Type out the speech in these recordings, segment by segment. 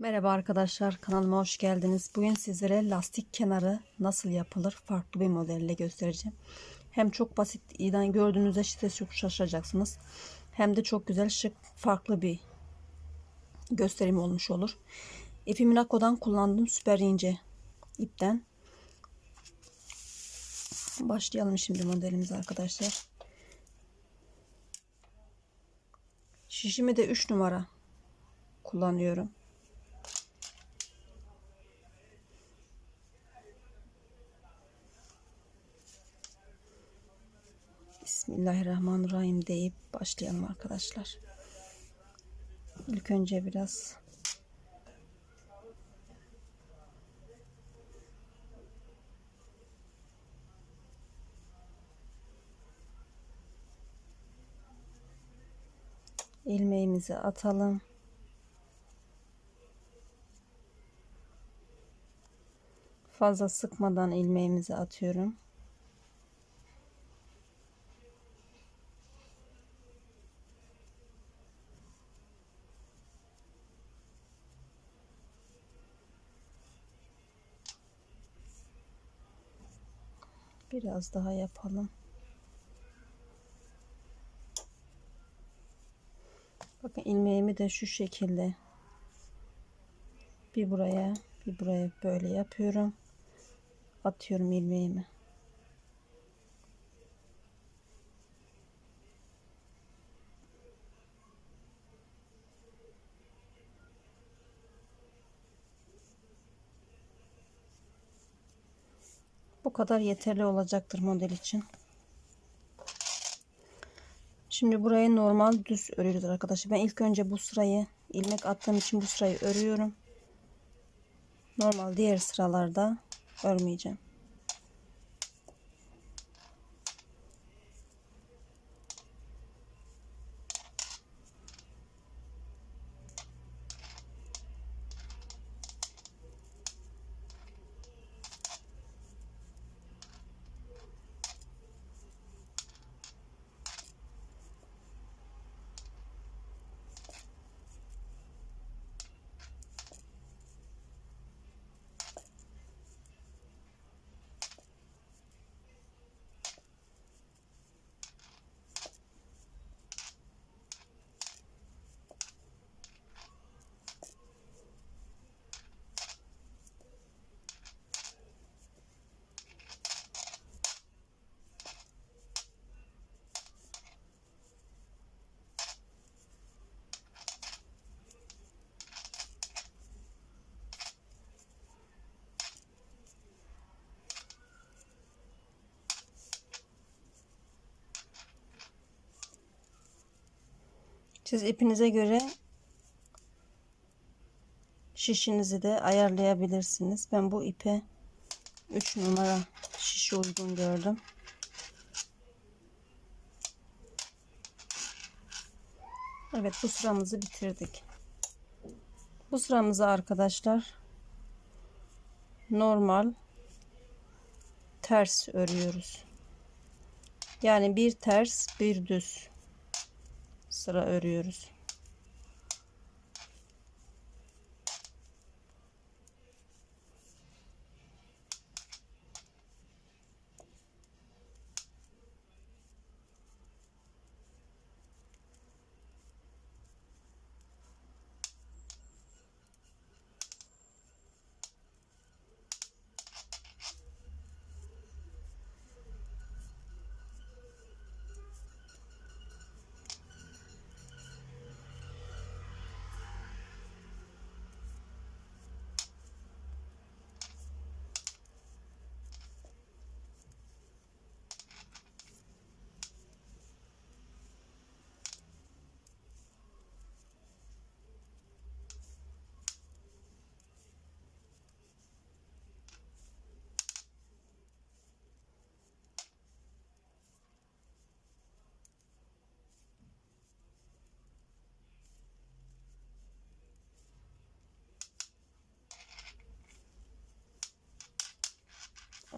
Merhaba arkadaşlar kanalıma hoş geldiniz. Bugün sizlere lastik kenarı nasıl yapılır farklı bir modelle göstereceğim. Hem çok basit iden gördüğünüzde işte çok şaşıracaksınız. Hem de çok güzel şık farklı bir gösterim olmuş olur. İpimi Nako'dan kullandım süper ince ipten. Başlayalım şimdi modelimize arkadaşlar. Şişimi de 3 numara kullanıyorum. Bismillahirrahmanirrahim deyip başlayalım arkadaşlar. İlk önce biraz ilmeğimizi atalım. Fazla sıkmadan ilmeğimizi atıyorum. Biraz daha yapalım. Bakın ilmeğimi de şu şekilde bir buraya bir buraya böyle yapıyorum. Atıyorum ilmeğimi. Kadar yeterli olacaktır model için. Şimdi burayı normal düz örüyoruz arkadaşlar. Ben ilk önce bu sırayı ilmek attığım için bu sırayı örüyorum. Normal diğer sıralarda örmeyeceğim. Siz ipinize göre şişinizi de ayarlayabilirsiniz. Ben bu ipe 3 numara şişi uygun gördüm. Evet bu sıramızı bitirdik. Bu sıramızı arkadaşlar normal ters örüyoruz. Yani bir ters bir düz sıra örüyoruz.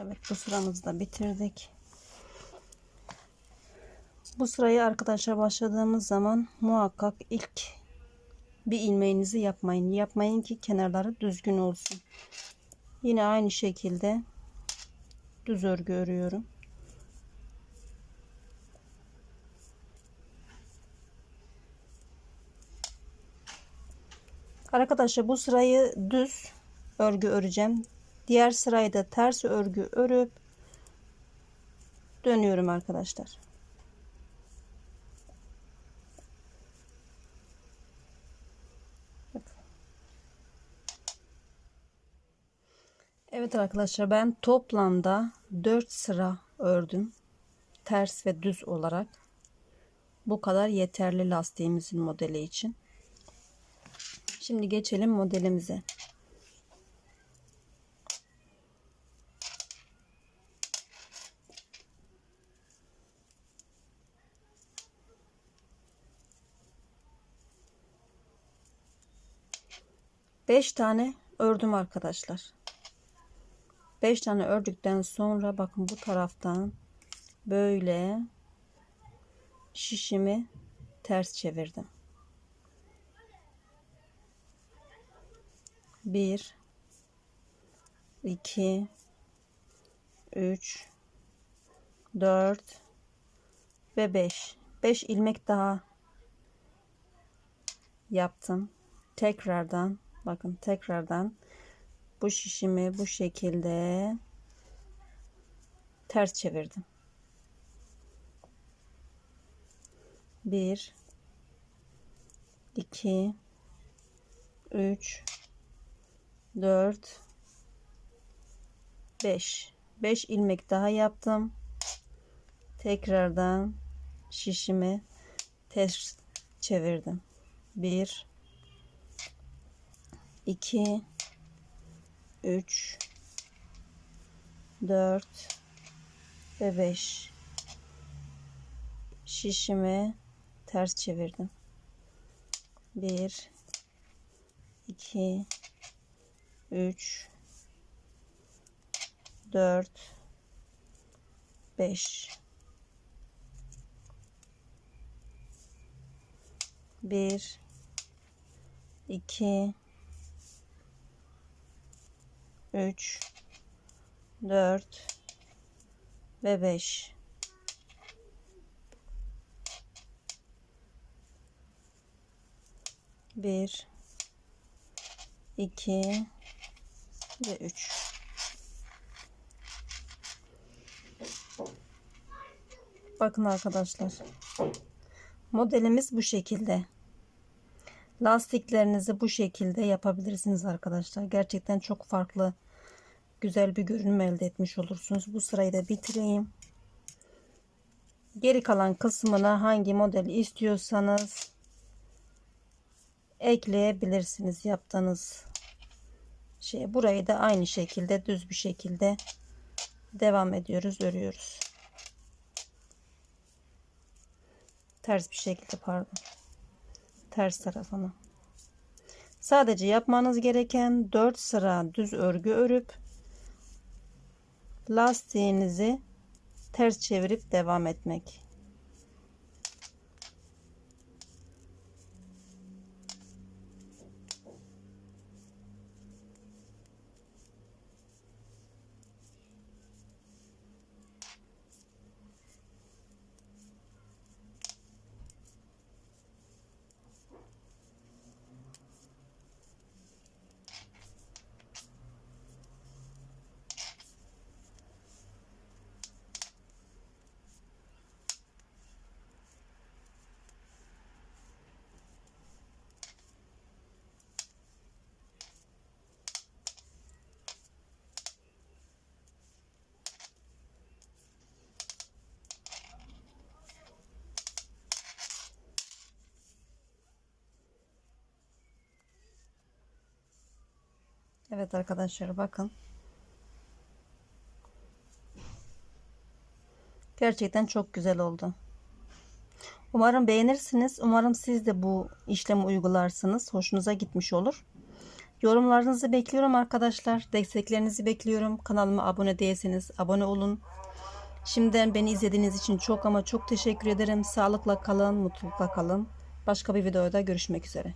Evet bu sıramızı da bitirdik. Bu sırayı arkadaşlar başladığımız zaman muhakkak ilk bir ilmeğinizi yapmayın. Yapmayın ki kenarları düzgün olsun. Yine aynı şekilde düz örgü örüyorum. Arkadaşlar bu sırayı düz örgü öreceğim. Diğer sırayı da ters örgü örüp dönüyorum arkadaşlar. Evet arkadaşlar ben toplamda 4 sıra ördüm. Ters ve düz olarak. Bu kadar yeterli lastiğimizin modeli için. Şimdi geçelim modelimize. Beş tane ördüm arkadaşlar. 5 tane ördükten sonra bakın bu taraftan böyle şişimi ters çevirdim. 1 2 3 4 ve 5 5 ilmek daha yaptım. Tekrardan bakın tekrardan bu şişimi bu şekilde ters çevirdim. 1 2 3 4 5 5 ilmek daha yaptım. Tekrardan şişimi ters çevirdim. 1 2 3 4 ve 5 şişimi ters çevirdim. 1 2 3 4 5 1 2 3 4 ve 5 1 2 ve 3 Bakın arkadaşlar. Modelimiz bu şekilde. Lastiklerinizi bu şekilde yapabilirsiniz arkadaşlar. Gerçekten çok farklı güzel bir görünüm elde etmiş olursunuz. Bu sırayı da bitireyim. Geri kalan kısmına hangi modeli istiyorsanız ekleyebilirsiniz yaptığınız şey. Burayı da aynı şekilde düz bir şekilde devam ediyoruz, örüyoruz. Ters bir şekilde pardon ters tarafını. Sadece yapmanız gereken 4 sıra düz örgü örüp lastiğinizi ters çevirip devam etmek. Evet arkadaşlar bakın. Gerçekten çok güzel oldu. Umarım beğenirsiniz. Umarım siz de bu işlemi uygularsınız. Hoşunuza gitmiş olur. Yorumlarınızı bekliyorum arkadaşlar. Desteklerinizi bekliyorum. Kanalıma abone değilseniz abone olun. Şimdiden beni izlediğiniz için çok ama çok teşekkür ederim. Sağlıkla kalın, mutlulukla kalın. Başka bir videoda görüşmek üzere.